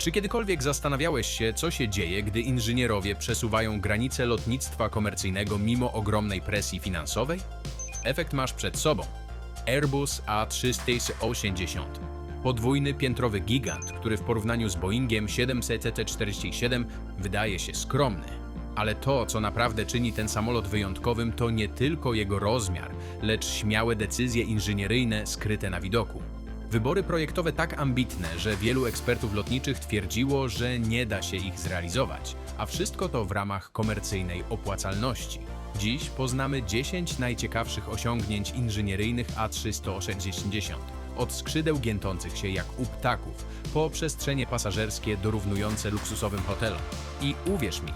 Czy kiedykolwiek zastanawiałeś się, co się dzieje, gdy inżynierowie przesuwają granice lotnictwa komercyjnego mimo ogromnej presji finansowej? Efekt masz przed sobą. Airbus A380. Podwójny piętrowy gigant, który w porównaniu z Boeingiem 747 wydaje się skromny. Ale to, co naprawdę czyni ten samolot wyjątkowym, to nie tylko jego rozmiar, lecz śmiałe decyzje inżynieryjne skryte na widoku. Wybory projektowe tak ambitne, że wielu ekspertów lotniczych twierdziło, że nie da się ich zrealizować, a wszystko to w ramach komercyjnej opłacalności. Dziś poznamy 10 najciekawszych osiągnięć inżynieryjnych A380. Od skrzydeł giętących się jak u ptaków, po przestrzenie pasażerskie dorównujące luksusowym hotelom. I uwierz mi,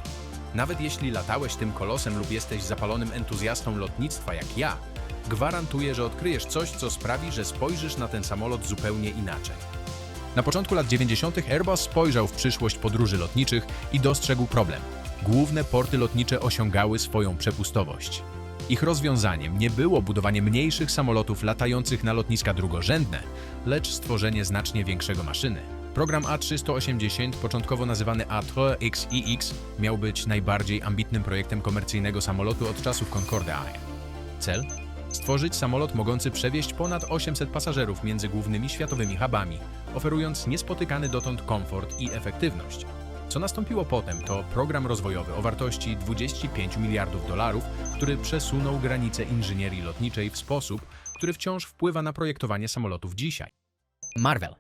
nawet jeśli latałeś tym kolosem lub jesteś zapalonym entuzjastą lotnictwa jak ja, gwarantuję, że odkryjesz coś, co sprawi, że spojrzysz na ten samolot zupełnie inaczej. Na początku lat 90. Airbus spojrzał w przyszłość podróży lotniczych i dostrzegł problem. Główne porty lotnicze osiągały swoją przepustowość. Ich rozwiązaniem nie było budowanie mniejszych samolotów latających na lotniska drugorzędne, lecz stworzenie znacznie większego maszyny. Program A380, początkowo nazywany A3XIX, miał być najbardziej ambitnym projektem komercyjnego samolotu od czasów Concorde Air. Cel? Stworzyć samolot mogący przewieźć ponad 800 pasażerów między głównymi światowymi hubami, oferując niespotykany dotąd komfort i efektywność. Co nastąpiło potem, to program rozwojowy o wartości 25 miliardów dolarów, który przesunął granice inżynierii lotniczej w sposób, który wciąż wpływa na projektowanie samolotów dzisiaj. Marvel.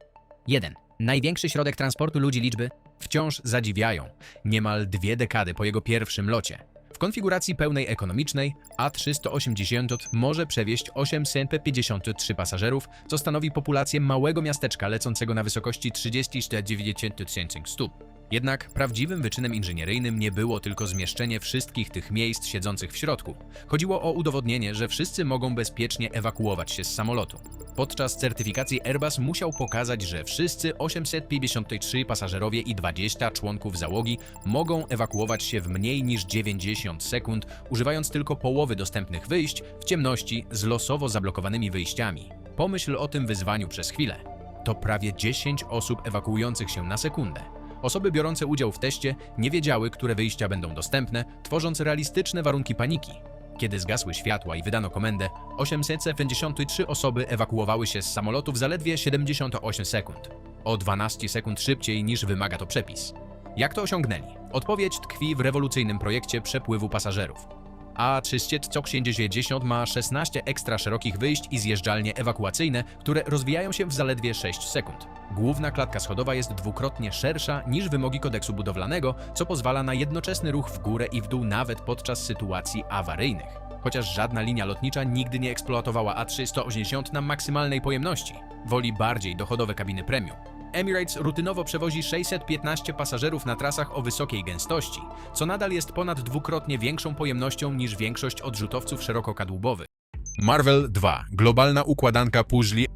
1. Największy środek transportu ludzi liczby. Wciąż zadziwiają, niemal dwie dekady po jego pierwszym locie. Konfiguracji pełnej ekonomicznej A380 może przewieźć 853 pasażerów, co stanowi populację małego miasteczka lecącego na wysokości 34,90 tysięcy stóp. Jednak prawdziwym wyczynem inżynieryjnym nie było tylko zmieszczenie wszystkich tych miejsc siedzących w środku. Chodziło o udowodnienie, że wszyscy mogą bezpiecznie ewakuować się z samolotu. Podczas certyfikacji Airbus musiał pokazać, że wszyscy 853 pasażerowie i 20 członków załogi mogą ewakuować się w mniej niż 90 sekund, używając tylko połowy dostępnych wyjść w ciemności z losowo zablokowanymi wyjściami. Pomyśl o tym wyzwaniu przez chwilę. To prawie 10 osób ewakuujących się na sekundę. Osoby biorące udział w teście nie wiedziały, które wyjścia będą dostępne, tworząc realistyczne warunki paniki. Kiedy zgasły światła i wydano komendę, 853 osoby ewakuowały się z samolotu w zaledwie 78 sekund. O 12 sekund szybciej niż wymaga to przepis. Jak to osiągnęli? Odpowiedź tkwi w rewolucyjnym projekcie przepływu pasażerów. A380 ma 16 ekstra szerokich wyjść i zjeżdżalnie ewakuacyjne, które rozwijają się w zaledwie 6 sekund. Główna klatka schodowa jest dwukrotnie szersza niż wymogi kodeksu budowlanego, co pozwala na jednoczesny ruch w górę i w dół nawet podczas sytuacji awaryjnych. Chociaż żadna linia lotnicza nigdy nie eksploatowała A380 na maksymalnej pojemności, woli bardziej dochodowe kabiny premium. Emirates rutynowo przewozi 615 pasażerów na trasach o wysokiej gęstości, co nadal jest ponad dwukrotnie większą pojemnością niż większość odrzutowców szerokokadłubowych. Marvel 2. Globalna układanka puzli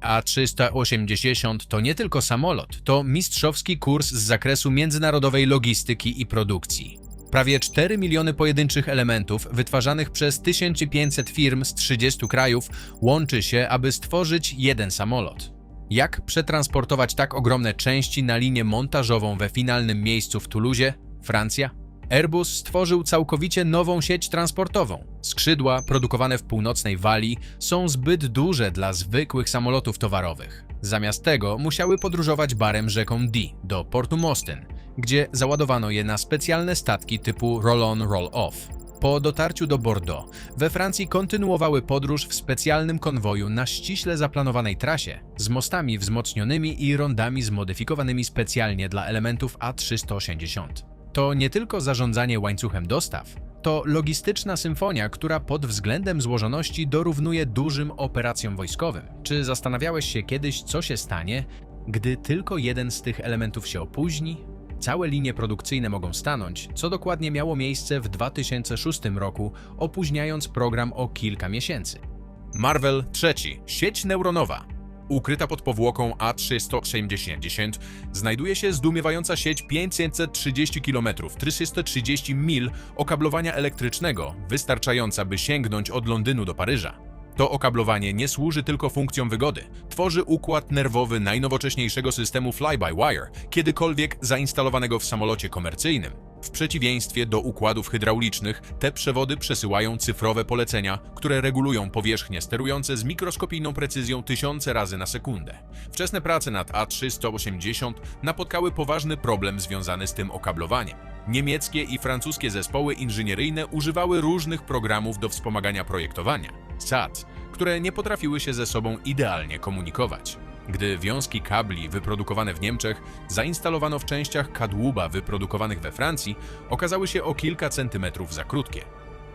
A380 to nie tylko samolot, to mistrzowski kurs z zakresu międzynarodowej logistyki i produkcji. Prawie 4 miliony pojedynczych elementów wytwarzanych przez 1500 firm z 30 krajów łączy się, aby stworzyć jeden samolot. Jak przetransportować tak ogromne części na linię montażową we finalnym miejscu w Toulouse, Francja? Airbus stworzył całkowicie nową sieć transportową. Skrzydła produkowane w północnej Walii są zbyt duże dla zwykłych samolotów towarowych. Zamiast tego musiały podróżować barem rzeką Dee do portu Mostyn, gdzie załadowano je na specjalne statki typu roll-on, roll-off. Po dotarciu do Bordeaux, we Francji kontynuowały podróż w specjalnym konwoju na ściśle zaplanowanej trasie, z mostami wzmocnionymi i rondami zmodyfikowanymi specjalnie dla elementów A380. To nie tylko zarządzanie łańcuchem dostaw, to logistyczna symfonia, która pod względem złożoności dorównuje dużym operacjom wojskowym. Czy zastanawiałeś się kiedyś, co się stanie, gdy tylko jeden z tych elementów się opóźni? Całe linie produkcyjne mogą stanąć, co dokładnie miało miejsce w 2006 roku, opóźniając program o kilka miesięcy. Marvel III. Sieć neuronowa. Ukryta pod powłoką A380 znajduje się zdumiewająca sieć 530 km, 330 mil okablowania elektrycznego, wystarczająca by sięgnąć od Londynu do Paryża. To okablowanie nie służy tylko funkcjom wygody. Tworzy układ nerwowy najnowocześniejszego systemu fly-by-wire, kiedykolwiek zainstalowanego w samolocie komercyjnym. W przeciwieństwie do układów hydraulicznych, te przewody przesyłają cyfrowe polecenia, które regulują powierzchnie sterujące z mikroskopijną precyzją tysiące razy na sekundę. Wczesne prace nad A380 napotkały poważny problem związany z tym okablowaniem. Niemieckie i francuskie zespoły inżynieryjne używały różnych programów do wspomagania projektowania, Które nie potrafiły się ze sobą idealnie komunikować. Gdy wiązki kabli wyprodukowane w Niemczech zainstalowano w częściach kadłuba wyprodukowanych we Francji, okazały się o kilka centymetrów za krótkie.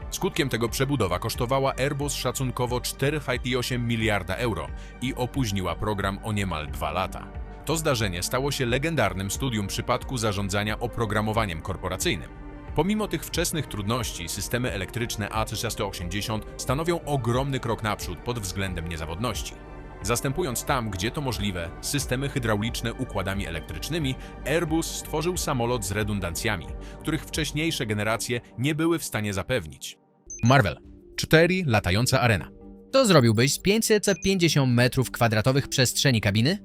Skutkiem tego przebudowa kosztowała Airbus szacunkowo 4,8 miliarda euro i opóźniła program o niemal dwa lata. To zdarzenie stało się legendarnym studium przypadku zarządzania oprogramowaniem korporacyjnym. Pomimo tych wczesnych trudności, systemy elektryczne A380 stanowią ogromny krok naprzód pod względem niezawodności. Zastępując tam, gdzie to możliwe, systemy hydrauliczne układami elektrycznymi, Airbus stworzył samolot z redundancjami, których wcześniejsze generacje nie były w stanie zapewnić. Marvel. 4. Latająca arena. To zrobiłbyś z 550 metrów kwadratowych przestrzeni kabiny?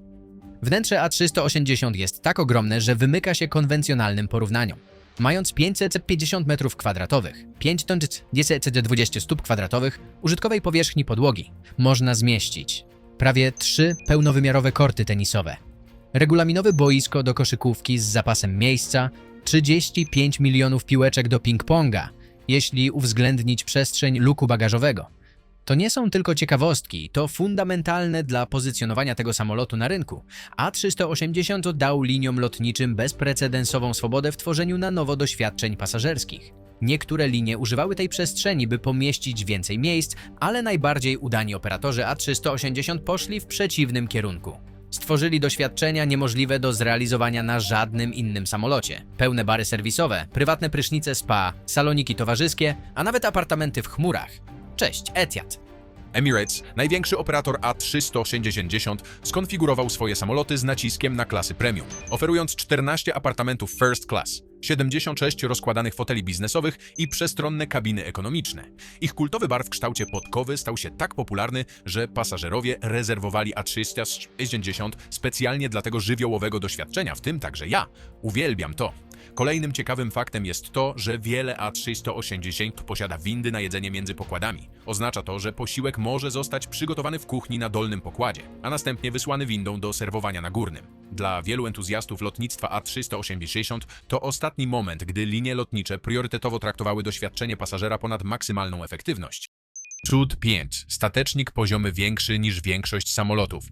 Wnętrze A380 jest tak ogromne, że wymyka się konwencjonalnym porównaniom. Mając 550 metrów kwadratowych, 5 ton 20 stóp kwadratowych użytkowej powierzchni podłogi, można zmieścić. Prawie trzy pełnowymiarowe korty tenisowe, regulaminowe boisko do koszykówki z zapasem miejsca, 35 milionów piłeczek do ping-ponga, jeśli uwzględnić przestrzeń luku bagażowego. To nie są tylko ciekawostki, to fundamentalne dla pozycjonowania tego samolotu na rynku. A380 dał liniom lotniczym bezprecedensową swobodę w tworzeniu na nowo doświadczeń pasażerskich. Niektóre linie używały tej przestrzeni, by pomieścić więcej miejsc, ale najbardziej udani operatorzy A380 poszli w przeciwnym kierunku. Stworzyli doświadczenia niemożliwe do zrealizowania na żadnym innym samolocie. Pełne bary serwisowe, prywatne prysznice spa, saloniki towarzyskie, a nawet apartamenty w chmurach. Cześć, Etihad. Emirates, największy operator A380, skonfigurował swoje samoloty z naciskiem na klasy premium, oferując 14 apartamentów first class, 76 rozkładanych foteli biznesowych i przestronne kabiny ekonomiczne. Ich kultowy bar w kształcie podkowy stał się tak popularny, że pasażerowie rezerwowali A380 specjalnie dla tego żywiołowego doświadczenia, w tym także ja. Uwielbiam to. Kolejnym ciekawym faktem jest to, że wiele A380 posiada windy na jedzenie między pokładami. Oznacza to, że posiłek może zostać przygotowany w kuchni na dolnym pokładzie, a następnie wysłany windą do serwowania na górnym. Dla wielu entuzjastów lotnictwa A380 to ostatni moment, gdy linie lotnicze priorytetowo traktowały doświadczenie pasażera ponad maksymalną efektywność. Cud 5. Statecznik poziomy większy niż większość samolotów.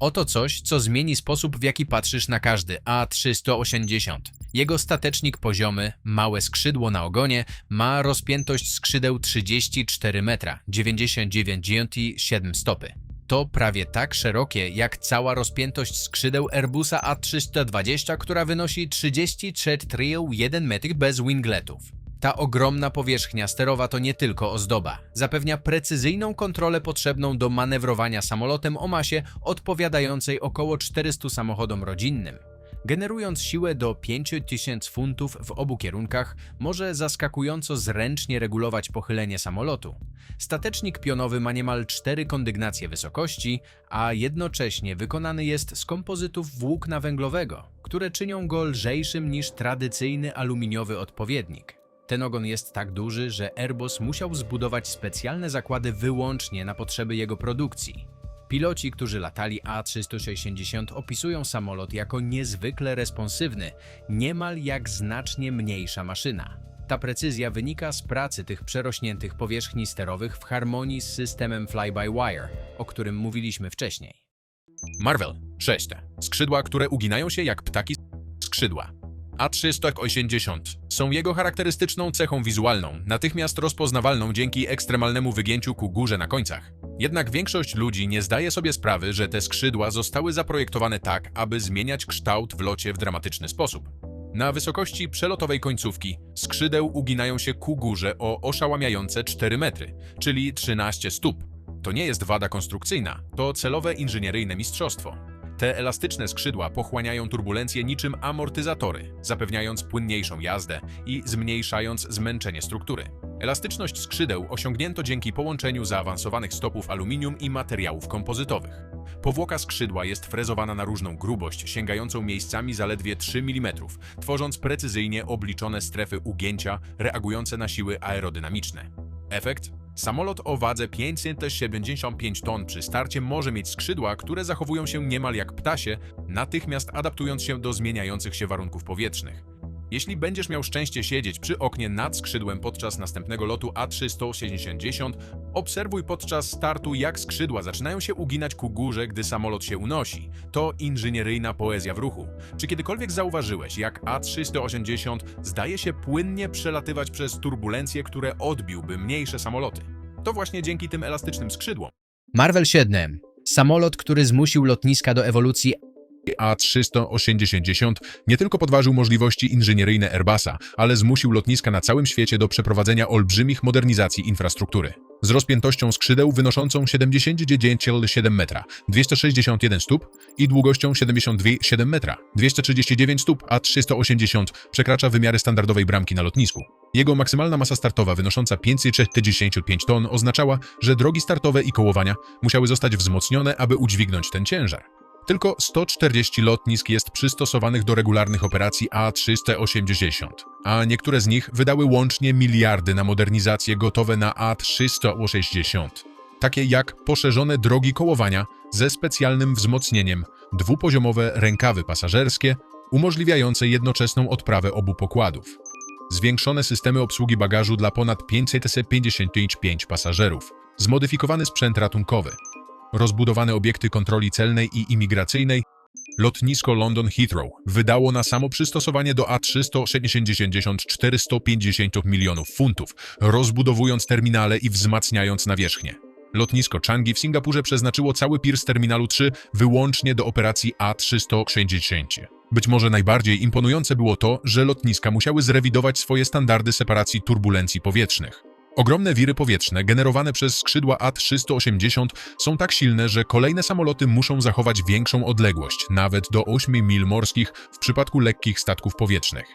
Oto coś, co zmieni sposób, w jaki patrzysz na każdy A380. Jego statecznik poziomy, małe skrzydło na ogonie, ma rozpiętość skrzydeł 34 metra, 99,7 stopy. To prawie tak szerokie, jak cała rozpiętość skrzydeł Airbusa A320, która wynosi 33,1 metr bez wingletów. Ta ogromna powierzchnia sterowa to nie tylko ozdoba. Zapewnia precyzyjną kontrolę potrzebną do manewrowania samolotem o masie odpowiadającej około 400 samochodom rodzinnym. Generując siłę do 5000 funtów w obu kierunkach, może zaskakująco zręcznie regulować pochylenie samolotu. Statecznik pionowy ma niemal cztery kondygnacje wysokości, a jednocześnie wykonany jest z kompozytów włókna węglowego, które czynią go lżejszym niż tradycyjny aluminiowy odpowiednik. Ten ogon jest tak duży, że Airbus musiał zbudować specjalne zakłady wyłącznie na potrzeby jego produkcji. Piloci, którzy latali A360 opisują samolot jako niezwykle responsywny, niemal jak znacznie mniejsza maszyna. Ta precyzja wynika z pracy tych przerośniętych powierzchni sterowych w harmonii z systemem fly-by-wire, o którym mówiliśmy wcześniej. Marvel 6. Skrzydła, które uginają się jak ptaki skrzydła. A380 są jego charakterystyczną cechą wizualną, natychmiast rozpoznawalną dzięki ekstremalnemu wygięciu ku górze na końcach. Jednak większość ludzi nie zdaje sobie sprawy, że te skrzydła zostały zaprojektowane tak, aby zmieniać kształt w locie w dramatyczny sposób. Na wysokości przelotowej końcówki skrzydeł uginają się ku górze o oszałamiające 4 metry, czyli 13 stóp. To nie jest wada konstrukcyjna, to celowe inżynieryjne mistrzostwo. Te elastyczne skrzydła pochłaniają turbulencje niczym amortyzatory, zapewniając płynniejszą jazdę i zmniejszając zmęczenie struktury. Elastyczność skrzydeł osiągnięto dzięki połączeniu zaawansowanych stopów aluminium i materiałów kompozytowych. Powłoka skrzydła jest frezowana na różną grubość, sięgającą miejscami zaledwie 3 mm, tworząc precyzyjnie obliczone strefy ugięcia reagujące na siły aerodynamiczne. Efekt? Samolot o wadze 575 ton przy starcie może mieć skrzydła, które zachowują się niemal jak ptasie, natychmiast adaptując się do zmieniających się warunków powietrznych. Jeśli będziesz miał szczęście siedzieć przy oknie nad skrzydłem podczas następnego lotu A370, obserwuj podczas startu, jak skrzydła zaczynają się uginać ku górze, gdy samolot się unosi. To inżynieryjna poezja w ruchu. Czy kiedykolwiek zauważyłeś, jak A380 zdaje się płynnie przelatywać przez turbulencje, które odbiłby mniejsze samoloty? To właśnie dzięki tym elastycznym skrzydłom. Marvel 7. Samolot, który zmusił lotniska do ewolucji A380 nie tylko podważył możliwości inżynieryjne Airbusa, ale zmusił lotniska na całym świecie do przeprowadzenia olbrzymich modernizacji infrastruktury. Z rozpiętością skrzydeł wynoszącą 79,7 metra, 261 stóp i długością 72,7 metra, 239 stóp, a 380 przekracza wymiary standardowej bramki na lotnisku. Jego maksymalna masa startowa wynosząca 565 ton oznaczała, że drogi startowe i kołowania musiały zostać wzmocnione, aby udźwignąć ten ciężar. Tylko 140 lotnisk jest przystosowanych do regularnych operacji A380, a niektóre z nich wydały łącznie miliardy na modernizacje gotowe na A360, takie jak poszerzone drogi kołowania ze specjalnym wzmocnieniem, dwupoziomowe rękawy pasażerskie, umożliwiające jednoczesną odprawę obu pokładów, zwiększone systemy obsługi bagażu dla ponad 555 pasażerów, zmodyfikowany sprzęt ratunkowy, rozbudowane obiekty kontroli celnej i imigracyjnej, lotnisko London Heathrow wydało na samo przystosowanie do A360 450 milionów funtów, rozbudowując terminale i wzmacniając nawierzchnię. Lotnisko Changi w Singapurze przeznaczyło cały pier z terminalu 3 wyłącznie do operacji A360. Być może najbardziej imponujące było to, że lotniska musiały zrewidować swoje standardy separacji turbulencji powietrznych. Ogromne wiry powietrzne generowane przez skrzydła A380 są tak silne, że kolejne samoloty muszą zachować większą odległość, nawet do 8 mil morskich w przypadku lekkich statków powietrznych.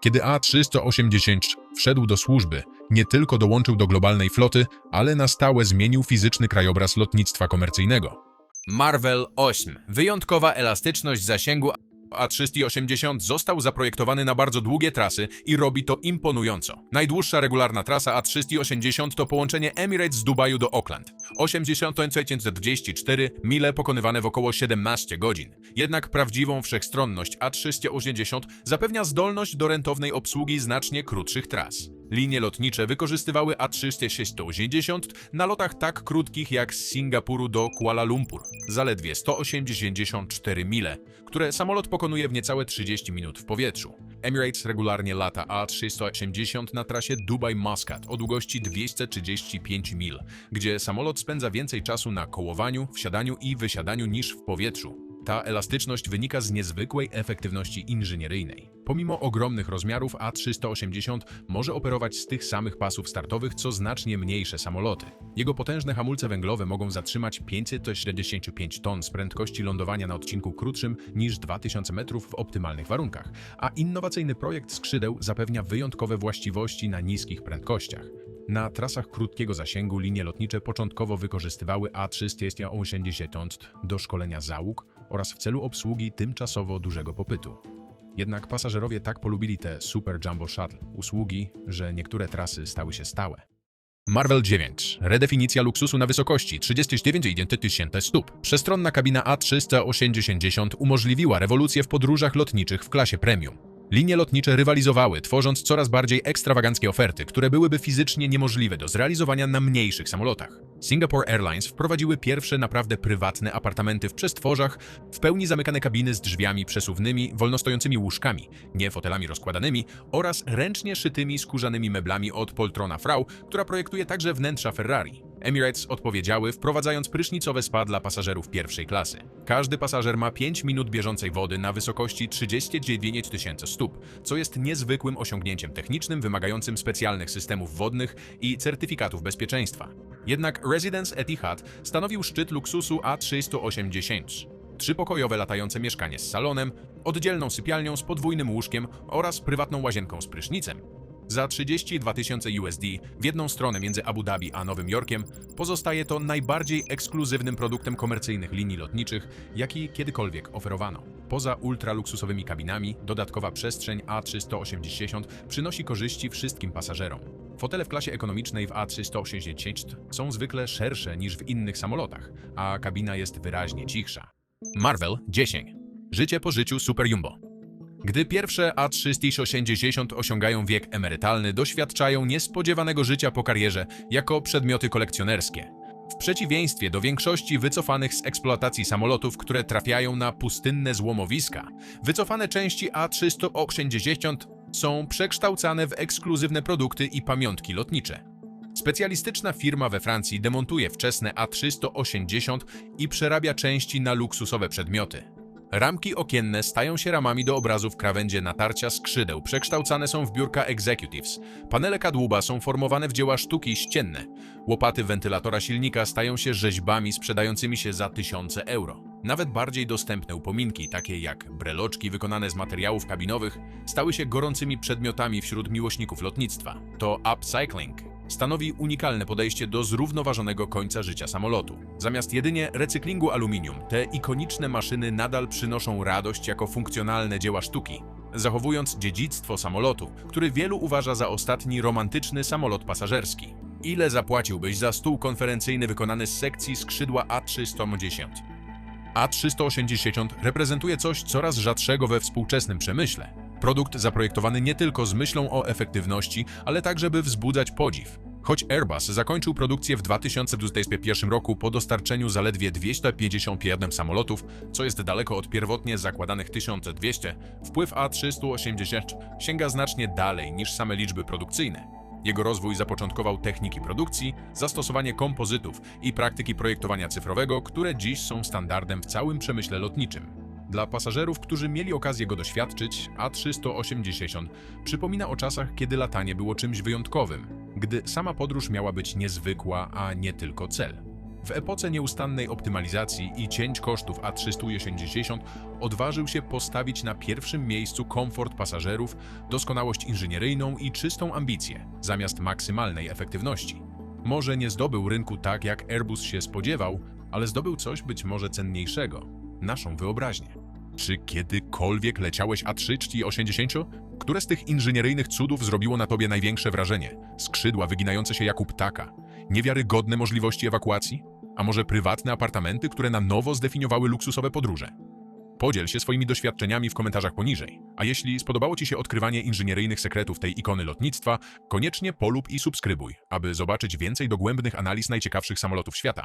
Kiedy A380 wszedł do służby, nie tylko dołączył do globalnej floty, ale na stałe zmienił fizyczny krajobraz lotnictwa komercyjnego. Marvel 8. Wyjątkowa elastyczność zasięgu A380 został zaprojektowany na bardzo długie trasy i robi to imponująco. Najdłuższa regularna trasa A380 to połączenie Emirates z Dubaju do Auckland. 80-24 mile pokonywane w około 17 godzin. Jednak prawdziwą wszechstronność A380 zapewnia zdolność do rentownej obsługi znacznie krótszych tras. Linie lotnicze wykorzystywały A380 na lotach tak krótkich jak z Singapuru do Kuala Lumpur, zaledwie 184 mile, które samolot pokonuje w niecałe 30 minut w powietrzu. Emirates regularnie lata A380 na trasie Dubaj-Muscat o długości 235 mil, gdzie samolot spędza więcej czasu na kołowaniu, wsiadaniu i wysiadaniu niż w powietrzu. Ta elastyczność wynika z niezwykłej efektywności inżynieryjnej. Pomimo ogromnych rozmiarów A380 może operować z tych samych pasów startowych co znacznie mniejsze samoloty. Jego potężne hamulce węglowe mogą zatrzymać 565 ton z prędkości lądowania na odcinku krótszym niż 2000 metrów w optymalnych warunkach, a innowacyjny projekt skrzydeł zapewnia wyjątkowe właściwości na niskich prędkościach. Na trasach krótkiego zasięgu linie lotnicze początkowo wykorzystywały A380 do szkolenia załóg oraz w celu obsługi tymczasowo dużego popytu. Jednak pasażerowie tak polubili te Super Jumbo Shuttle usługi, że niektóre trasy stały się stałe. Marvel 9. Redefinicja luksusu na wysokości 39,1 tysięcy stóp. Przestronna kabina A380 umożliwiła rewolucję w podróżach lotniczych w klasie premium. Linie lotnicze rywalizowały, tworząc coraz bardziej ekstrawaganckie oferty, które byłyby fizycznie niemożliwe do zrealizowania na mniejszych samolotach. Singapore Airlines wprowadziły pierwsze naprawdę prywatne apartamenty w przestworzach, w pełni zamykane kabiny z drzwiami przesuwnymi, wolnostojącymi łóżkami, nie fotelami rozkładanymi oraz ręcznie szytymi skórzanymi meblami od Poltrona Frau, która projektuje także wnętrza Ferrari. Emirates odpowiedziały, wprowadzając prysznicowe spa dla pasażerów pierwszej klasy. Każdy pasażer ma 5 minut bieżącej wody na wysokości 39 tysięcy stóp, co jest niezwykłym osiągnięciem technicznym wymagającym specjalnych systemów wodnych i certyfikatów bezpieczeństwa. Jednak Residence Etihad stanowił szczyt luksusu A380. Trzypokojowe latające mieszkanie z salonem, oddzielną sypialnią z podwójnym łóżkiem oraz prywatną łazienką z prysznicem. Za 32 tysiące USD w jedną stronę między Abu Dhabi a Nowym Jorkiem pozostaje to najbardziej ekskluzywnym produktem komercyjnych linii lotniczych, jaki kiedykolwiek oferowano. Poza ultraluksusowymi kabinami, dodatkowa przestrzeń A380 przynosi korzyści wszystkim pasażerom. Fotele w klasie ekonomicznej w A380 są zwykle szersze niż w innych samolotach, a kabina jest wyraźnie cichsza. Marvel 10. Życie po życiu Super Jumbo. Gdy pierwsze A380 osiągają wiek emerytalny, doświadczają niespodziewanego życia po karierze jako przedmioty kolekcjonerskie. W przeciwieństwie do większości wycofanych z eksploatacji samolotów, które trafiają na pustynne złomowiska, wycofane części A380 są przekształcane w ekskluzywne produkty i pamiątki lotnicze. Specjalistyczna firma we Francji demontuje wczesne A380 i przerabia części na luksusowe przedmioty. Ramki okienne stają się ramami do obrazów krawędzie natarcia skrzydeł, przekształcane są w biurka executives. Panele kadłuba są formowane w dzieła sztuki ścienne. Łopaty wentylatora silnika stają się rzeźbami sprzedającymi się za tysiące euro. Nawet bardziej dostępne upominki, takie jak breloczki wykonane z materiałów kabinowych, stały się gorącymi przedmiotami wśród miłośników lotnictwa. To upcycling, stanowi unikalne podejście do zrównoważonego końca życia samolotu. Zamiast jedynie recyklingu aluminium, te ikoniczne maszyny nadal przynoszą radość jako funkcjonalne dzieła sztuki, zachowując dziedzictwo samolotu, który wielu uważa za ostatni romantyczny samolot pasażerski. Ile zapłaciłbyś za stół konferencyjny wykonany z sekcji skrzydła A310? A380 reprezentuje coś coraz rzadszego we współczesnym przemyśle. Produkt zaprojektowany nie tylko z myślą o efektywności, ale także by wzbudzać podziw. Choć Airbus zakończył produkcję w 2021 roku po dostarczeniu zaledwie 251 samolotów, co jest daleko od pierwotnie zakładanych 1200, wpływ A380 sięga znacznie dalej niż same liczby produkcyjne. Jego rozwój zapoczątkował techniki produkcji, zastosowanie kompozytów i praktyki projektowania cyfrowego, które dziś są standardem w całym przemyśle lotniczym. Dla pasażerów, którzy mieli okazję go doświadczyć, A380 przypomina o czasach, kiedy latanie było czymś wyjątkowym, gdy sama podróż miała być niezwykła, a nie tylko cel. W epoce nieustannej optymalizacji i cięć kosztów A380 odważył się postawić na pierwszym miejscu komfort pasażerów, doskonałość inżynieryjną i czystą ambicję, zamiast maksymalnej efektywności. Może nie zdobył rynku tak, jak Airbus się spodziewał, ale zdobył coś być może cenniejszego naszą wyobraźnię. Czy kiedykolwiek leciałeś A3 czy 80? Które z tych inżynieryjnych cudów zrobiło na tobie największe wrażenie? Skrzydła wyginające się jak u ptaka? Niewiarygodne możliwości ewakuacji? A może prywatne apartamenty, które na nowo zdefiniowały luksusowe podróże? Podziel się swoimi doświadczeniami w komentarzach poniżej. A jeśli spodobało Ci się odkrywanie inżynieryjnych sekretów tej ikony lotnictwa, koniecznie polub i subskrybuj, aby zobaczyć więcej dogłębnych analiz najciekawszych samolotów świata.